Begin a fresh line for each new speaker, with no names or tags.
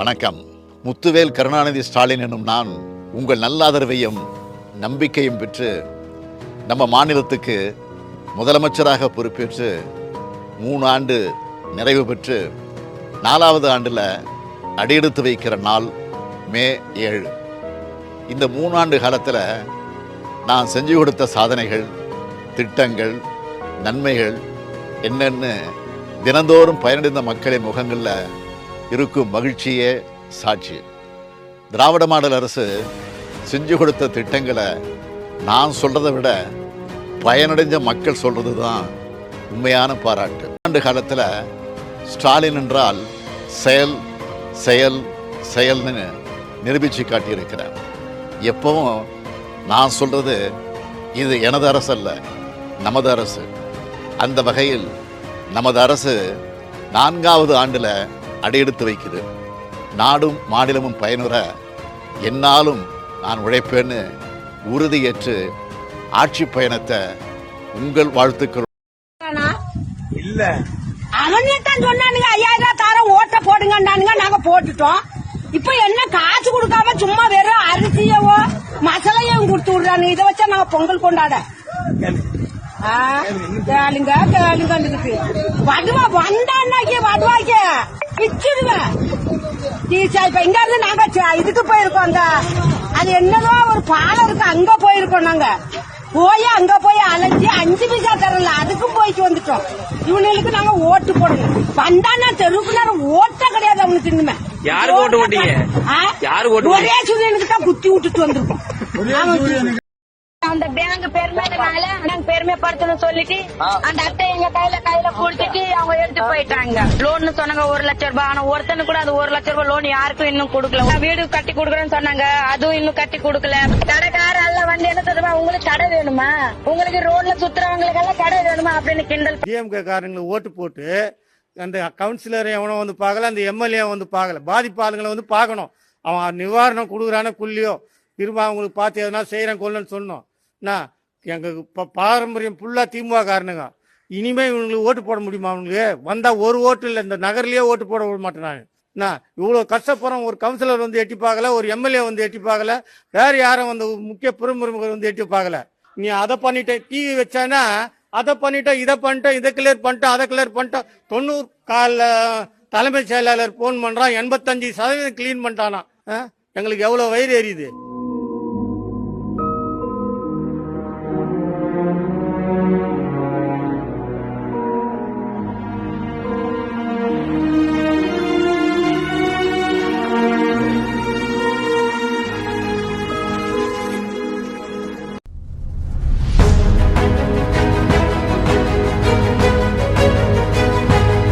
வணக்கம். முத்துவேல் கருணாநிதி ஸ்டாலின் எனும் நான் உங்கள் நல்லாதரவையும் நம்பிக்கையும் பெற்று நம்ம மாநிலத்துக்கு முதலமைச்சராக பொறுப்பேற்று மூணு ஆண்டு நிறைவு பெற்று நாலாவது ஆண்டில் அடியெடுத்து வைக்கிற நாள் மே ஏழு. இந்த மூணாண்டு காலத்தில் நான் செஞ்சு கொடுத்த சாதனைகள் திட்டங்கள் நன்மைகள் என்னென்னு தினந்தோறும் பயனடைந்த மக்களின் முகங்களில் இருக்கும் மகிழ்ச்சியே சாட்சி. திராவிட மாடல் அரசு செஞ்சு கொடுத்த திட்டங்களை நான் சொல்கிறத விட பயனடைஞ்ச மக்கள் சொல்கிறது தான் உண்மையான பாராட்டு. ஆண்டு காலத்தில் ஸ்டாலின் என்றால் செயல் செயல் செயல்னு நிரூபித்து காட்டியிருக்கிறேன் எப்பவும் நான் சொல்கிறது இது எனது அரசு அல்ல நமது அரசு. அந்த வகையில் நமது அரசு நான்காவது ஆண்டில் அடியெடுத்து வைக்குது நாடும் மாநிலமும் பயனுற என்னாலும் நான் உழைப்பேன்னு உறுதியேற்று ஆட்சி பயணத்தை உங்கள் வாழ்த்துக்கள்.
இல்ல.
அவனே தான் சொன்னானுங்க ஐயாயிரம் தரம் ஓட்ட போடுங்கன்னானுங்க நாங்க போட்டுட்டோம். இப்ப என்ன காசு கொடுக்காம சும்மா வெறும் அரிசியவோ மசாலையும் கொடுத்து விடுறானுங்க. இதை வச்சா நாங்க பொங்கல் கொண்டாட. கேளுங்க கேளுங்க வடுவா வந்தான்னாக்கி வடுவாக்க. பிச்சிடுவேன் டீச்சா இப்ப இங்க இருந்து நாங்க ச- இதுக்கு போயிருக்கோம் அந்த அது என்னதோ ஒரு பாலம் இருக்கு அங்க போயிருக்கோம் நாங்க. போய் அங்க போய் அலைஞ்சி அஞ்சு பைசா தரல அதுக்கும் போயிட்டு வந்துட்டோம். இவனுக்கு நாங்க ஓட்டு போடணும். வந்தான்னா தெருவுக்கு நேரம் ஓட்ட கிடையாது அவனுக்கு இன்னுமே.
யாருக்கு ஓட்டு போட்டீங்க?
ஒரே சூரியனுக்கு தான் குத்தி விட்டுட்டு வந்திருக்கோம்.
அந்த பேங்க் பெருமைனால நாங்க பெருமைப்படுத்தணும் சொல்லிட்டு அந்த அட்டை எங்க கையில கையில கொடுத்துட்டு அவங்க எடுத்து போயிட்டாங்க. லோன் சொன்னாங்க ஒரு லட்சம் ரூபாய். ஆனா ஒருத்தனு கூட அது ஒரு லட்சம் ரூபாய் லோன் யாருக்கும் இன்னும் கொடுக்கல. வீடு கட்டி கொடுக்குறேன்னு சொன்னாங்க அதுவும் இன்னும் கட்டி கொடுக்கல. கடைக்கார அல்ல வந்து என்ன சொல்லுவா உங்களுக்கு கடை வேணுமா? உங்களுக்கு ரோட்ல சுத்துறவங்களுக்கு எல்லாம் கடை வேணுமா? அப்படின்னு கிண்டல்.
டிஎம்கே காரங்களுக்கு ஓட்டு போட்டு அந்த கவுன்சிலர் எவனோ வந்து பார்க்கல அந்த எம்எல்ஏ வந்து பார்க்கல. பாதிப்பு ஆளுங்களை வந்து பார்க்கணும். அவன் நிவாரணம் கொடுக்குறானோ குள்ளியோ. திரும்ப அவங்களுக்கு பார்த்து எதனா செய்கிறேன் கொல்லுன்னு சொன்னோம். என்ன எங்களுக்கு இப்போ பாரம்பரியம் ஃபுல்லாக திமுக காரனுங்க இனிமே இவங்களுக்கு ஓட்டு போட முடியுமா அவங்களுக்கு? வந்தால் ஒரு ஓட்டு இல்லை இந்த நகர்லேயே ஓட்டு போட விட மாட்டேன் நான். என்ன? இவ்வளோ கஷ்டப்படுறோம் ஒரு கவுன்சிலர் வந்து எட்டி பார்க்கல ஒரு எம்எல்ஏ வந்து எட்டி பார்க்கல வேறு யாரும் வந்து முக்கிய பிரமுகர் வந்து எட்டி பார்க்கல. நீ அதை பண்ணிட்ட டிவி வச்சானா அதை பண்ணிட்டோம் இதை பண்ணிட்டோம் இதை கிளியர் பண்ணிட்டோம் அதை கிளியர் பண்ணிட்டோம் தொண்ணூறு கால தலைமைச் செயலாளர் ஃபோன் பண்ணுறான் எண்பத்தஞ்சு சதவீதம் கிளீன் பண்ணிட்டானா. ஆ? எங்களுக்கு எவ்வளோ வயிறு எரியுது?